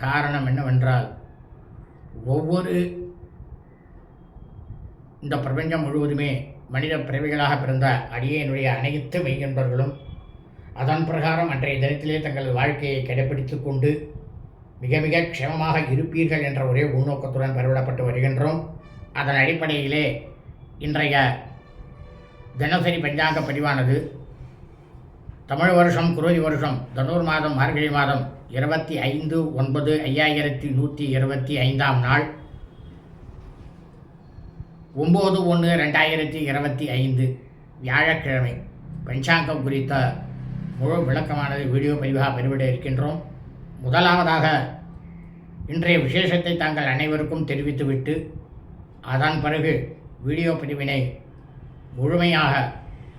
காரணம் என்னவென்றால் ஒவ்வொரு இந்த பிரபஞ்சம் முழுவதுமே மனித பிறவிகளாக பிறந்த அடியனுடைய அனைத்து மெய்யன்பர்களும் அதன் பிரகாரம் அன்றைய தினத்திலே தங்கள் வாழ்க்கையை கடைபிடித்துக் கொண்டு மிக மிக க்ஷமமாக இருப்பீர்கள் என்ற ஒரே உள்நோக்கத்துடன் பதிவிடப்பட்டு வருகின்றோம். அதன் அடிப்படையிலே இன்றைய தினசரி பஞ்சாங்க பதிவானது தமிழ் வருஷம் குரோதி வருஷம் தனூர் மாதம் மார்கழி மாதம் இருபத்தி ஐந்து ஒன்பது ஐயாயிரத்தி நூற்றி இருபத்தி ஐந்தாம் நாள். ஒம்பது ஒன்று ரெண்டாயிரத்தி இருபத்தி ஐந்து வியாழக்கிழமை. பஞ்சாங்கம் குறித்த முழு விளக்கமானது வீடியோ பதிவாக பதிவிட இருக்கின்றோம். முதலாவதாக இன்றைய விசேஷத்தை தாங்கள் அனைவருக்கும் தெரிவித்துவிட்டு அதன் பிறகு வீடியோ பதிவினை முழுமையாக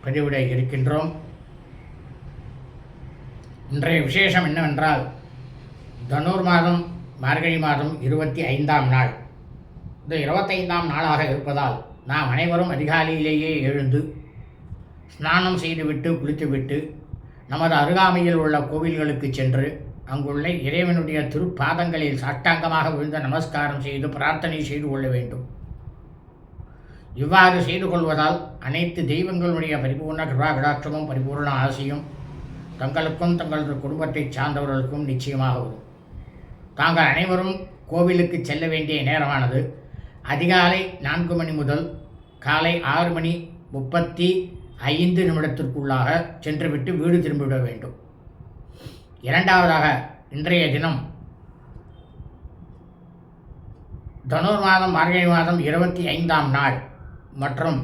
பதிவிட இருக்கின்றோம். இன்றைய விசேஷம் என்னவென்றால் தனுர் மாதம் மார்கழி மாதம் இருபத்தி ஐந்தாம் நாள். இந்த இருபத்தைந்தாம் நாளாக இருப்பதால் நாம் அனைவரும் அதிகாலையிலேயே எழுந்து ஸ்நானம் செய்துவிட்டு குளித்துவிட்டு நமது அருகாமையில் உள்ள கோவில்களுக்கு சென்று அங்குள்ள இறைவனுடைய திருப்பாதங்களில் சாஷ்டாங்கமாக விழுந்த நமஸ்காரம் செய்து பிரார்த்தனை செய்து கொள்ள வேண்டும். இவ்வாறு செய்து கொள்வதால் அனைத்து தெய்வங்களுடைய பரிபூர்ண கிருபா கடாட்சமும் பரிபூர்ண ஆசையும் தங்களுக்கும் தங்களது குடும்பத்தை சார்ந்தவர்களுக்கும் நிச்சயமாக வரும் தாங்கள் அனைவரும் கோவிலுக்கு செல்ல வேண்டிய நேரமானது. அதிகாலை நான்கு மணி முதல் காலை ஆறு மணி முப்பத்தி ஐந்து நிமிடத்திற்குள்ளாக சென்றுவிட்டு வீடு திரும்பிவிட வேண்டும். இரண்டாவதாக இன்றைய தினம் தனுர் மாதம் மார்கழி மாதம் இருபத்தி ஐந்தாம் நாள் மற்றும்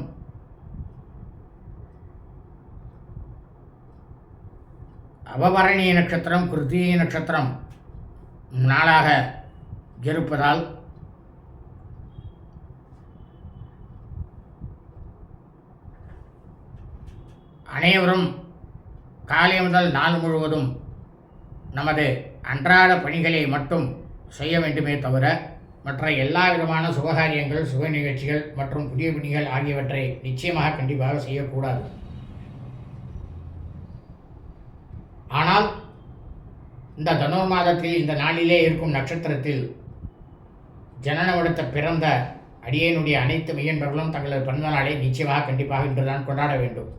அவபரணி நட்சத்திரம் கிருத்திகை நட்சத்திரம் நாளாக இருப்பதால் அனைவரும் காலை முதல் நாள் முழுவதும் நமது அன்றாட பணிகளை மட்டும் செய்ய வேண்டுமே தவிர மற்ற எல்லா விதமான சுபகாரியங்கள் சுப நிகழ்ச்சிகள் மற்றும் புதிய பணிகள் ஆகியவற்றை நிச்சயமாக கண்டிப்பாக செய்யக்கூடாது. ஆனால் இந்த தனுர் மாதத்தில் இந்த நாளிலே இருக்கும் நட்சத்திரத்தில் ஜனனவெடுத்த பிறந்த அடியனுடைய அனைத்து மெய்யன்பர்களும் தங்களது பிறந்த நாளை நிச்சயமாக கண்டிப்பாக இன்றுதான் கொண்டாட வேண்டும்.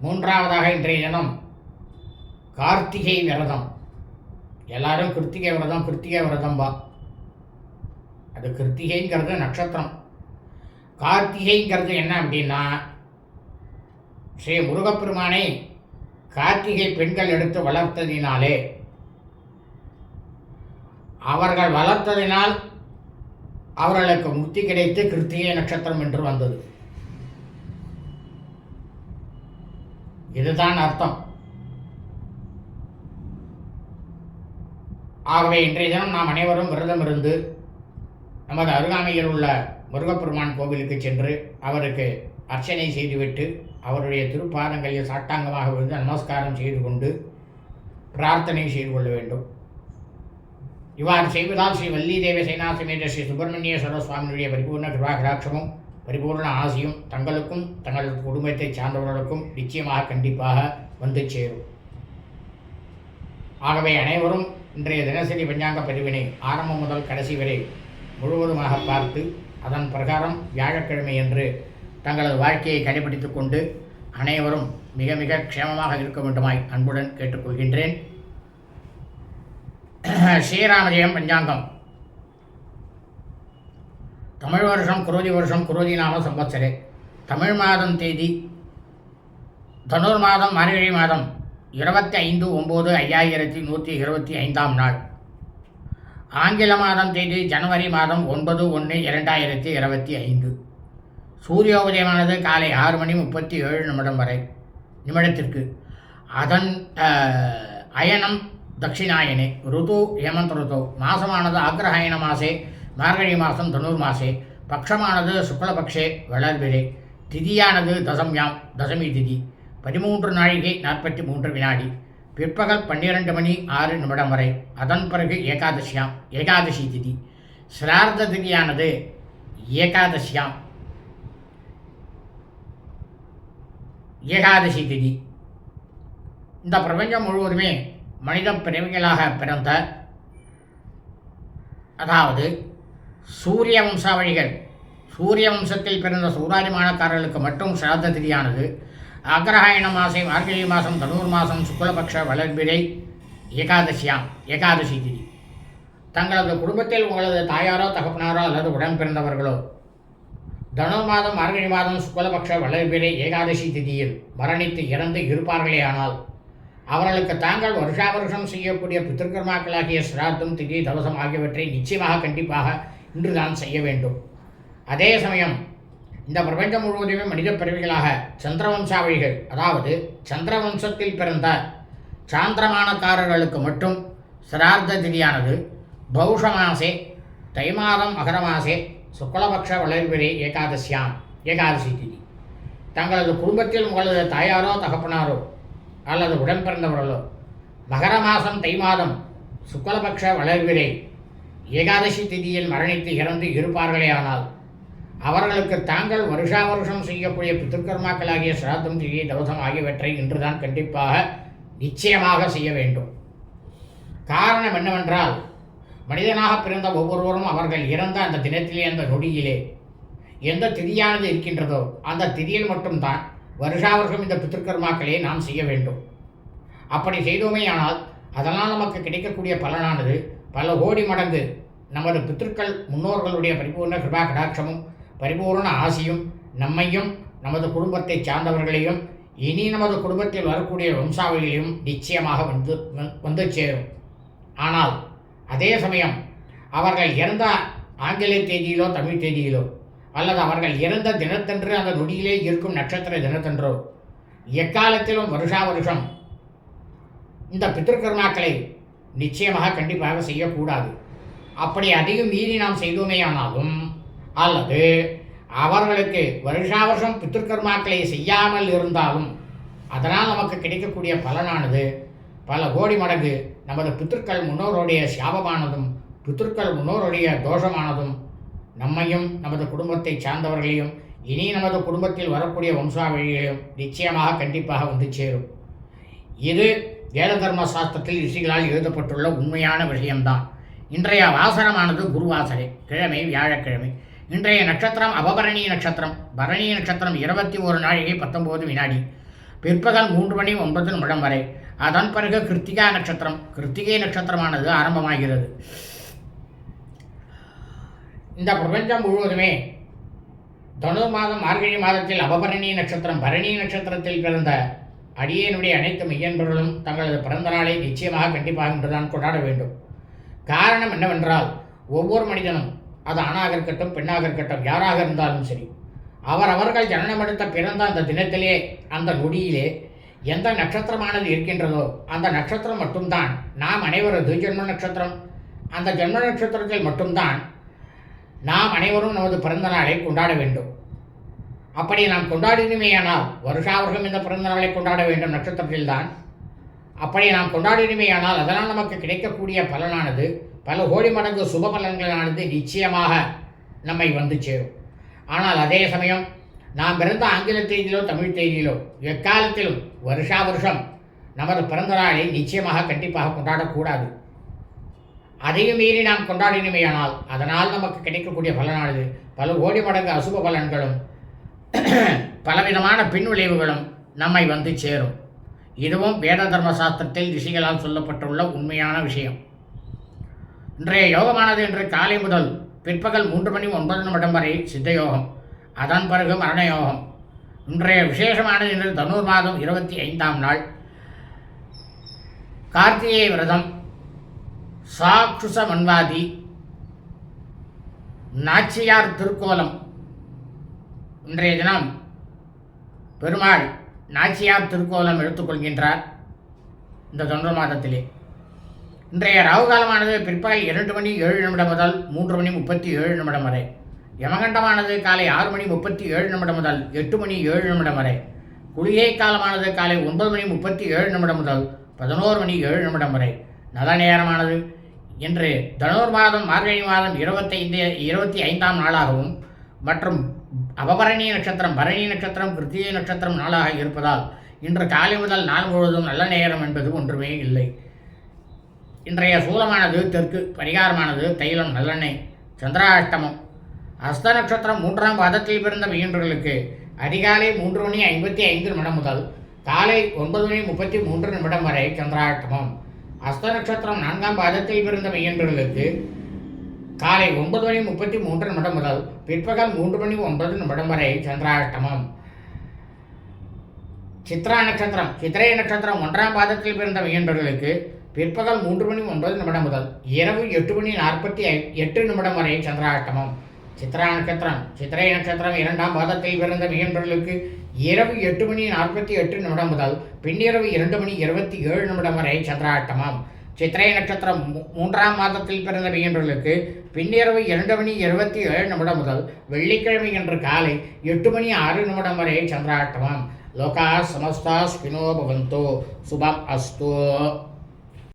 மூன்றாவதாக இன்றைய தினம் கார்த்திகை விரதம். எல்லாரும் கிருத்திகை விரதம் கிருத்திகை விரதம் பா அது கிருத்திகைங்கிறது நட்சத்திரம். கார்த்திகைங்கிறது என்ன அப்படின்னா ஸ்ரீ முருகப்பெருமானை கார்த்திகை பெண்கள் எடுத்து வளர்த்ததினாலே அவர்கள் வளர்த்ததினால் அவர்களுக்கு முக்தி கிடைத்து கிருத்திகை நட்சத்திரம் என்று வந்தது. இதுதான் அர்த்தம். ஆகவே இன்றைய தினம் நாம் அனைவரும் விரதம் இருந்து நமது அருகாமையில் உள்ள முருகப்பெருமான் கோவிலுக்கு சென்று அவருக்கு அர்ச்சனை செய்துவிட்டு அவருடைய திருப்பாதங்களில் சாட்டாங்கமாக விழுந்து நமஸ்காரம் செய்து கொண்டு பிரார்த்தனை செய்து கொள்ள வேண்டும். இவ்வாறு செய்வதால் ஸ்ரீ வள்ளி தேவ சேனாசமேத ஸ்ரீ சுப்பிரமணியேஸ்வர சுவாமியுடைய பரிபூர்ண கிருபாகராட்சமும் பரிபூர்ண ஆசையும் தங்களுக்கும் தங்களது குடும்பத்தை சார்ந்தவர்களுக்கும் நிச்சயமாக கண்டிப்பாக வந்து சேரும். ஆகவே அனைவரும் இன்றைய தினசரி பஞ்சாங்க பதிவினை ஆரம்பம் முதல் கடைசி வரை முழுவதுமாக பார்த்து அதன் பிரகாரம் வியாழக்கிழமை என்று தங்களது வாழ்க்கையை கடைபிடித்துக் கொண்டு அனைவரும் மிக மிக க்ஷேமமாக இருக்க வேண்டுமாய் அன்புடன் கேட்டுக்கொள்கின்றேன். ஸ்ரீராமஜெயம் பஞ்சாங்கம். தமிழ் வருஷம் குரோதி வருஷம் குரோதி நாம சம்பத்சரே தமிழ் மாதம் தேதி தனுர் மாதம் மார்கழி மாதம் இருபத்தி ஐந்து ஒம்பது ஐயாயிரத்தி நூற்றி இருபத்தி ஐந்தாம் நாள். ஆங்கில மாதம் தேதி ஜனவரி மாதம் ஒன்பது ஒன்று இரண்டாயிரத்தி இருபத்தி ஐந்து. சூரியோதயமானது காலை ஆறு மணி முப்பத்தி ஏழு நிமிடம் வரை நிமிடத்திற்கு. அதன் அயனம் தட்சிணாயனே. ருது ஹேமந்த் ருது. மாசமானது ஆக்ரஹாயன மாசே மார்கழி மாதம் தனுர் மாசே. பக்ஷமானது சுக்லபக்ஷே வளர்பிரே திதியானது தசம்யாம் தசமி திதி. பதிமூன்று நாழிகை நாற்பத்தி மூன்று வினாடி. பிற்பகல் பன்னிரண்டு மணி ஆறு நிமிடம் வரை அதன் பிறகு ஏகாதசியாம் ஏகாதசி திதி. சிரார்த்த திதியானது ஏகாதசியாம் ஏகாதசி திதி. இந்த பிரபஞ்சம் முழுவதுமே மனித பிரேமிகளாக பிறந்த அதாவது சூரிய வம்சாவழிகள் சூரிய வம்சத்தில் பிறந்த சூராதிமானக்காரர்களுக்கு மட்டும் சிராத்த திதியானது. அக்ரஹாயண மாசை மார்கழி மாதம் தனூர் மாதம் சுக்லபக்ஷ வளர்பிரை ஏகாதசியாம் ஏகாதசி திதி. தங்களது குடும்பத்தில் உங்களது தாயாரோ தகப்பனாரோ அல்லது உடன் தனுர்மாதம் மாதம் மார்கழி மாதம் சுக்லபக்ஷ வளர்பிறை ஏகாதசி திதியில் மரணித்து இறந்து இருப்பார்களே ஆனால் அவர்களுக்கு தாங்கள் வருஷா வருஷம் செய்யக்கூடிய பித்திருக்கர்மாக்களாகிய சிராத்தம் திதி தவசம் ஆகியவற்றை நிச்சயமாக கண்டிப்பாக இன்றுதான் செய்ய வேண்டும். அதே சமயம் இந்த பிரபஞ்சம் முழுவதுமே மனித பிறவிகளாக சந்திரவம்சாவழிகள் அதாவது சந்திரவம்சத்தில் பிறந்த சாந்திரமானக்காரர்களுக்கு மட்டும் சிரார்த்த திதியானது பௌஷ மாசே தை மாதம் மாசே சுக்லபக்ஷ வளர்பிறை ஏகாதசியாம் ஏகாதசி திதி. தங்களது குடும்பத்தில் உங்களது தாயாரோ தகப்பனாரோ அல்லது உடன் பிறந்தவர்களோ மகர மாதம் தை மாதம் சுக்லபக்ஷ வளர்விரை ஏகாதசி திதியில் மரணித்து இறந்து இருப்பார்களே ஆனால் அவர்களுக்கு தாங்கள் வருஷா வருஷம் செய்யக்கூடிய பித்திருக்கர்மாக்களாகிய சிராத்தம் திதி தவசம் ஆகியவற்றை இன்றுதான் கண்டிப்பாக நிச்சயமாக செய்ய வேண்டும். காரணம் என்னவென்றால் மனிதனாக பிறந்த ஒவ்வொருவரும் அவர்கள் இறந்த அந்த தினத்திலே அந்த நொடியிலே எந்த திதியானது இருக்கின்றதோ அந்த திதியில் மட்டும்தான் வருஷா வருஷம் இந்த பித்திருக்கர்மாக்களை நாம் செய்ய வேண்டும். அப்படி செய்தோமேயானால் அதனால் நமக்கு கிடைக்கக்கூடிய பலனானது பல கோடி மடங்கு நமது பித்திருக்கள் முன்னோர்களுடைய பரிபூர்ண கிருபா கடாட்சமும் பரிபூர்ண ஆசியும் நம்மையும் நமது குடும்பத்தை சார்ந்தவர்களையும் இனி நமது குடும்பத்தில் வரக்கூடிய வம்சாவளிகளையும் நிச்சயமாக வந்து வந்து சேரும். ஆனால் அதே சமயம் அவர்கள் இறந்த ஆங்கில தேதியிலோ தமிழ் தேதியிலோ அல்லது அவர்கள் இறந்த தினத்தன்று அந்த நொடியிலே இருக்கும் நட்சத்திர தினத்தன்றோ எக்காலத்திலும் வருஷா வருஷம் இந்த பித்திருக்கர்மாக்களை நிச்சயமாக கண்டிப்பாக செய்யக்கூடாது. அப்படி அதிகம் மீறி நாம் செய்தோமேயானாலும் அல்லது அவர்களுக்கு வருஷா வருஷம் பித்திருக்கர்மாக்களை செய்யாமல் இருந்தாலும் அதனால் நமக்கு கிடைக்கக்கூடிய பலனானது பல கோடி மடங்கு நமது பித்திருக்கள் முன்னோருடைய சாபமானதும் பித்திருக்கள் முன்னோருடைய தோஷமானதும் நம்மையும் நமது குடும்பத்தை சார்ந்தவர்களையும் இனி நமது குடும்பத்தில் வரக்கூடிய வம்சாவழிகளையும் நிச்சயமாக கண்டிப்பாக வந்து சேரும். இது வேத தர்ம சாஸ்திரத்தில் ரிஷிகளால் எழுதப்பட்டுள்ள உண்மையான விஷயம்தான். இன்றைய வாசனமானது குருவாசரை கிழமை வியாழக்கிழமை. இன்றைய நட்சத்திரம் அபபரணி நட்சத்திரம். பரணி நட்சத்திரம் இருபத்தி ஒரு நாழிகை பத்தொம்போது வினாடி. பிற்பகல் மூன்று மணி ஒன்பது நிமிடம் வரை. அதன் பிறகு கிருத்திகா நட்சத்திரம் கிருத்திகை நட்சத்திரமானது ஆரம்பமாகிறது. இந்த பிரபஞ்சம் முழுவதுமே தனு மாதம் மார்கழி மாதத்தில் அபபரணி நட்சத்திரம் பரணி நட்சத்திரத்தில் பிறந்த அடியேனுடைய அனைத்து மெய்யன்பர்களும் தங்களது பிறந்த நாளை நிச்சயமாக கண்டிப்பாக இன்றுதான் கொண்டாட வேண்டும். காரணம் என்னவென்றால் ஒவ்வொரு மனிதனும் அது ஆணாக இருக்கட்டும் பெண்ணாக இருக்கட்டும் யாராக இருந்தாலும் சரி அவர் அவர்கள் ஜனனமெடுத்த பிறந்த அந்த தினத்திலே அந்த நொடியிலே எந்த நட்சத்திரமானது இருக்கின்றதோ அந்த நட்சத்திரம் மட்டும்தான். நாம் அனைவரது ஜென்ம நட்சத்திரம். அந்த ஜென்ம நட்சத்திரத்தில் மட்டும்தான் நாம் அனைவரும் நமது பிறந்த நாளை கொண்டாட வேண்டும். அப்படி நாம் கொண்டாடினுமேயானால் வருஷா இந்த பிறந்த நாளை கொண்டாட வேண்டும் நட்சத்திரத்தில்தான். அப்படி நாம் கொண்டாடினுமேயானால் அதனால் நமக்கு கிடைக்கக்கூடிய பலனானது பல கோடி மடங்கு சுப பலன்களானது நிச்சயமாக நம்மை வந்து சேரும். ஆனால் அதே சமயம் நாம் பிறந்த ஆங்கில தேதியிலோ தமிழ் தேதியிலோ எக்காலத்திலும் வருஷா வருஷம் நமது பிறந்த நாளை நிச்சயமாக கண்டிப்பாக கொண்டாடக்கூடாது அதையும் மீறி நாம் கொண்டாடினமையானால் அதனால் நமக்கு கிடைக்கக்கூடிய பலனானது பல கோடி மடங்கு அசுப பலன்களும் பலவிதமான பின்விளைவுகளும் நம்மை வந்து சேரும் இதுவும் வேத தர்ம சாஸ்திரத்தில் ரிஷிகளால் சொல்லப்பட்டுள்ள உண்மையான விஷயம் இன்றைய யோகமானது இன்று காலை முதல் பிற்பகல் மூன்று மணி ஒன்பது நிமிடம் வரை சித்த யோகம் அதன் பிறகு மரணயோகம். இன்றைய விசேஷமானது என்று தனுர் மாதம் இருபத்தி ஐந்தாம் நாள். கார்த்திகை விரதம் சாக்ஷுச மன்வாதி நாச்சியார் திருக்கோலம். இன்றைய தினம் பெருமாள் நாச்சியார் திருக்கோலம் எடுத்துக்கொள்கின்றார் இந்த தொன்று மாதத்திலே. இன்றைய ராகுகாலமானது பிற்பகல் இரண்டு மணி ஏழு நிமிடம் முதல் மூன்று மணி முப்பத்தி ஏழு நிமிடம் வரை. யமகண்டமானது காலை ஆறு மணி முப்பத்தி ஏழு நிமிடம் முதல் எட்டு மணி ஏழு நிமிடம் வரை. குளிகை காலமானது காலை ஒன்பது மணி முப்பத்தி ஏழு நிமிடம் முதல் பதினோரு மணி ஏழு நிமிடம் வரை. நல்ல நேரமானது. இன்று தனுர் மாதம் மார்கழி மாதம் இருபத்தைந்து இருபத்தி ஐந்தாம் நாளாகவும் மற்றும் அபபரணி நட்சத்திரம் பரணி நட்சத்திரம் கிருத்திகை நட்சத்திரம் நாளாக இருப்பதால் இன்று காலை முதல் நாள் முழுவதும் நல்ல நேரம் என்பது ஒன்றுமே இல்லை. இன்றைய சூலமானது தெற்கு பரிகாரமானது தைலம் நல்லெண்ணெய் சந்திராஷ்டமம் அஸ்த நட்சத்திரம் மூன்றாம் பாதத்தில் பிறந்த மையன்றுகளுக்கு அதிகாலை மூன்று மணி ஐம்பத்தி ஐந்து நிமிடம் முதல் காலை ஒன்பது மணி முப்பத்தி மூன்று நிமிடம் வரை சந்திராட்டமம் அஸ்த நட்சத்திரம் நான்காம் பாதத்தில் பிறந்த மையன்றுகளுக்கு காலை ஒன்பது மணி முப்பத்தி மூன்று நிமிடம் முதல் பிற்பகல் மூன்று மணி ஒன்பது நிமிடம் வரை சந்திராஷ்டமம். சித்ரா நட்சத்திரம் சித்திரை நட்சத்திரம் ஒன்றாம் பாதத்தில் பிறந்த மையன்பர்களுக்கு பிற்பகல் மூன்று மணி ஒன்பது நிமிடம் முதல் இரவு எட்டு மணி நாற்பத்தி ஐ- எட்டு நிமிடம் வரை சந்திராஷ்டமம். சித்ரா நட்சத்திரம். சித்திரை நட்சத்திரம் இரண்டாம் பாதத்தில் பிறந்த மையன்பர்களுக்கு இரவு எட்டு மணி நாற்பத்தி எட்டு நிமிடம் முதல் பின்னிரவு இரண்டு மணி இருபத்தி ஏழு நிமிடம் வரை சந்திராஷ்டமம் சித்திரை நட்சத்திரம் மூன்றாம் மாதத்தில் பிறந்த மையன்பர்களுக்கு பின்னிரவு இரண்டு மணி இருபத்தி ஏழு நிமிடம் முதல் வெள்ளிக்கிழமை இன்று காலை எட்டு மணி ஆறு நிமிடம் வரை சந்திராஷ்டமம் லோகா சமஸ்தா ஸ்பினோ பவந்தோ. சுபம் அஸ்தோ.